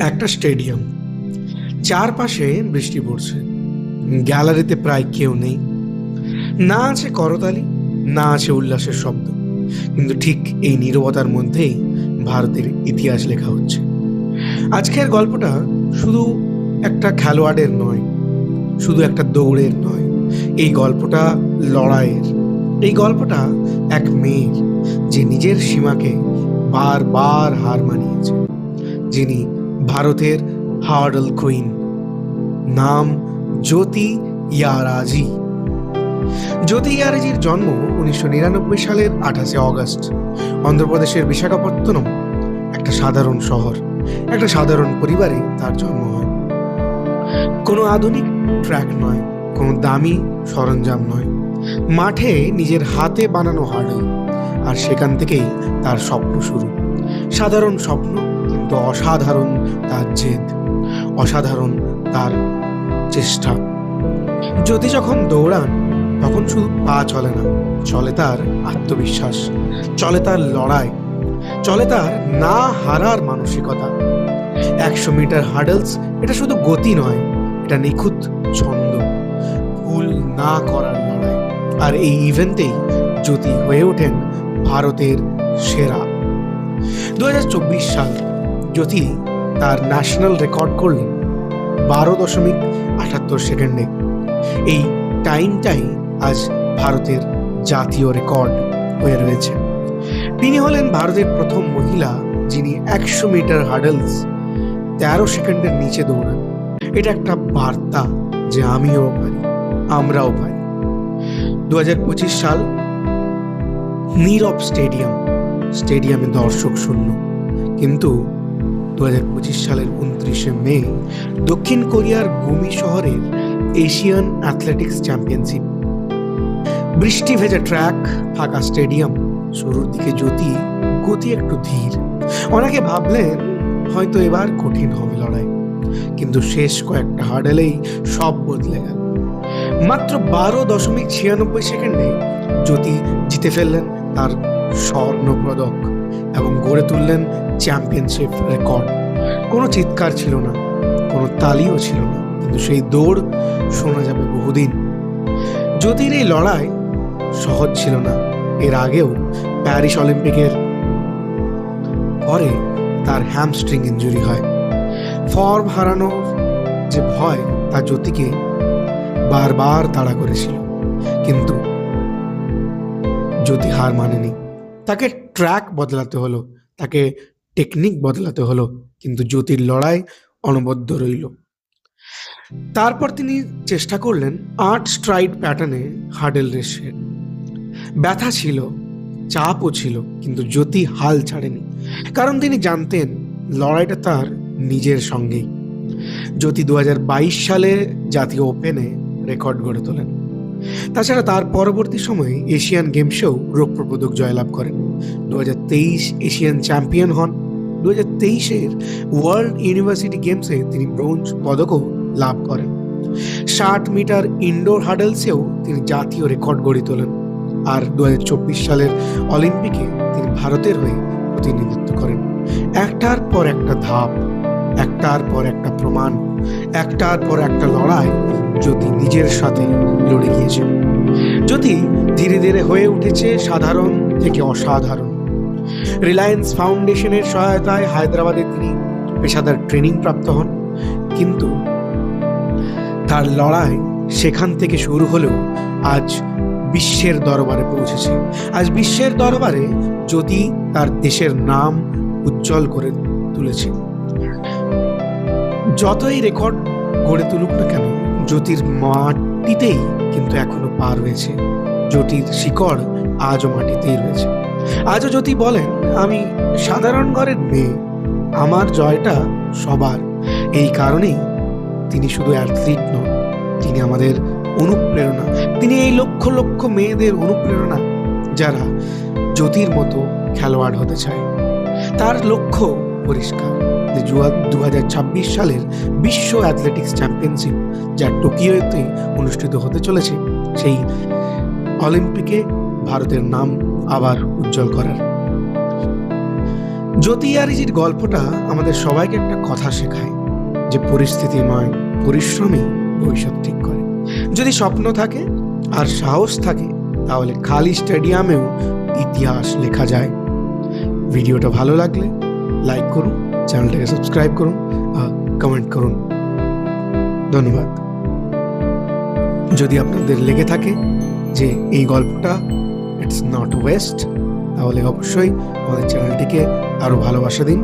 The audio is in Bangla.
একটা স্টেডিয়াম। চারপাশে বৃষ্টি পড়ছে। গ্যালারিতে প্রায় কেউ নেই। না আছে করতালি, না আছে উল্লাসের শব্দ। কিন্তু ঠিক এই নীরবতার মধ্যেই ভারতের ইতিহাস লেখা হচ্ছে। আজকের গল্পটা শুধু একটা খেলোয়াড়ের নয়, শুধু একটা দৌড়ের নয়। এই গল্পটা লড়াইয়ের। এই গল্পটা এক মেয়ের, যে নিজের সীমাকে বারবার হার মানিয়েছে। যিনি ভারতের হার্ডল কুইন। নাম জ্যোতি ইয়ারাজি। জ্যোতি ইয়ারাজির জন্ম উনিশশো নিরানব্বই সালের আঠাশে অগস্ট। অন্ধ্রপ্রদেশের বিশাখাপত্তনম, একটা সাধারণ শহর। একটা সাধারণ পরিবারে তার জন্ম হয়। কোনো আধুনিক ট্র্যাক নয়, কোনো দামি সরঞ্জাম নয়। মাঠে নিজের হাতে বানানো হার্ডল, আর সেখান থেকেই তার স্বপ্ন শুরু। সাধারণ স্বপ্ন কিন্তু অসাধারণ তার জেদ, অসাধারণ তার চেষ্টা। যদি যখন দৌড়ান, তখন শুধু পা চলে না, চলে তার আত্মবিশ্বাস, চলে তার লড়াই, চলে তার না হারার মানসিকতা। একশো মিটার হার্ডলস এটা শুধু গতি নয়, এটা নিখুঁত ছন্দ, ভুল না করার লড়াই। আর এই ইভেন্টেই জ্যোতি হয়ে ওঠেন ভারতের সেরা। দু হাজার চব্বিশ সাল জ্যোতি তার ন্যাশনাল রেকর্ড করলেন বারো দশমিক আটাত্তর সেকেন্ডে। এই টাইমটাই আজ ভারতের জাতীয় রেকর্ড হয়ে রয়েছে। তিনি হলেন ভারতের প্রথম মহিলা যিনি একশো মিটার হার্ডলস তেরো সেকেন্ডের নিচে দৌড়ান। এটা একটা বার্তা যে আমিও পারি, আমরাও পারি। দু সাল নীরব স্টেডিয়াম, স্টেডিয়ামে দর্শক শূন্য। কিন্তু দু হাজার পঁচিশ সালের উনত্রিশে মে, দক্ষিণ কোরিয়ার গুমি শহরের এশিয়ান অ্যাথলেটিক্স চ্যাম্পিয়নশিপ। বৃষ্টি ভেজা ট্র্যাক, ফাঁকা স্টেডিয়াম, শুরুর দিকে জ্যোতি, গতি একটু ধীর। অনেকে ভাবলেন হয়তো এবার কঠিন হবে লড়াই, কিন্তু শেষ কয়েকটা হার্ডেলেই সব বদলে গেল। মাত্র বারো দশমিক ছিয়ানব্বই সেকেন্ডে জ্যোতি জিতে ফেললেন তার স্বর্ণ পদক এবং গড়ে তুললেন চ্যাম্পিয়নশিপ রেকর্ড কোনো চিৎকার ছিল না, কোনো তালিও ছিল না, কিন্তু সেই দৌড় শোনা যাবে বহুদিন। জ্যোতির এই লড়াই সহজ ছিল না। এর আগেও প্যারিস অলিম্পিকের পরে তার হ্যামস্ট্রিং ইঞ্জুরি হয়। ফর্ম হারানোর যে ভয়, তা জ্যোতিকে বারবার তাড়া করেছিল। কিন্তু জ্যোতি হার মানেনি। তাকে ট্র্যাক বদলাতে হলো, তাকে টেকনিক বদলাতে হলো, কিন্তু জ্যোতির লড়াই অনবদ্য রইল। তারপর তিনি চেষ্টা করলেন আট স্ট্রাইড প্যাটার্নে হার্ডেল রেসে। ব্যথা ছিল, চাপও ছিল, কিন্তু জ্যোতি হাল ছাড়েনি। কারণ তিনি জানতেন লড়াইটা তার নিজের সঙ্গেই। জ্যোতি দু হাজার বাইশ সালে জাতীয় ওপেনে রেকর্ড গড়ে তোলেন। তাছাড়া তার পরবর্তী সময়ে এশিয়ান গেমসেও রৌপ্য পদক জয়লাভ করেন। দুহাজার তেইশ এশিয়ান চ্যাম্পিয়ন হন। দু হাজার তেইশের ওয়ার্ল্ড ইউনিভার্সিটি গেমসে তিনি ব্রোঞ্জ পদকও লাভ করেন। ষাট মিটার ইনডোর হার্ডেলসেও তিনি জাতীয় রেকর্ড গড়ে তোলেন। আর দু হাজার চব্বিশ সালের অলিম্পিকে তিনি ভারতের হয়ে প্রতিনিধিত্ব করেন। একটার পর একটা ধাপ। একটার পর একটা প্রমাণ, একটার পর একটা লড়াই জ্যোতি নিজের সাথে লড়ে গিয়েছে। জ্যোতি ধীরে ধীরে হয়ে উঠেছে সাধারণ থেকে অসাধারণ। রিলায়েন্স ফাউন্ডেশনের সহায়তায় হায়দ্রাবাদে তিনি পেশাদার ট্রেনিং প্রাপ্ত হন, কিন্তু তার লড়াই সেখান থেকে শুরু হলেও আজ বিশ্বের দরবারে পৌঁছেছে। আজ বিশ্বের দরবারে জ্যোতি তার দেশের নাম উজ্জ্বল করে তুলেছে। যতই রেকর্ড গড়ে তুলুক না কেন, জ্যোতির মাটিতেই কিন্তু এখনও পা রয়েছে জ্যোতির শিকড় আজও মাটিতেই রয়েছে। আজও জ্যোতি বলেন, আমি সাধারণ ঘরের মেয়ে। আমার জয়টা সবার। এই কারণেই তিনি শুধু অ্যাথলিট নন, তিনি আমাদের অনুপ্রেরণা। তিনি এই লক্ষ লক্ষ মেয়েদের অনুপ্রেরণা যারা জ্যোতির মতো খেলোয়াড় হতে চায়। তার লক্ষ্য পরিষ্কার। যে দু সালের বিশ্ব অ্যাথলেটিক্স চ্যাম্পিয়নশিপ, যা টোকিওতে অনুষ্ঠিত হতে চলেছে। সেই অলিম্পিকে ভারতের নাম আবার উজ্জ্বল করার। জ্যোতি আরিজির গল্পটা আমাদের সবাইকে একটা কথা শেখায়, যে পরিস্থিতি নয়, পরিশ্রমই ভবিষ্যৎ ঠিক করে। যদি স্বপ্ন থাকে আর সাহস থাকে, তাহলে খালি স্টেডিয়ামেও ইতিহাস লেখা যায়। ভিডিওটা ভালো লাগলে লাইক করুন চ্যানেলটাকে সাবস্ক্রাইব করুন আর কমেন্ট করুন। ধন্যবাদ। যদি আপনাদের লেগে থাকে যে এই গল্পটা ইটস নট ওয়েস্ট তাহলে অবশ্যই আমাদের চ্যানেলটিকে আরও ভালোবাসা দিন।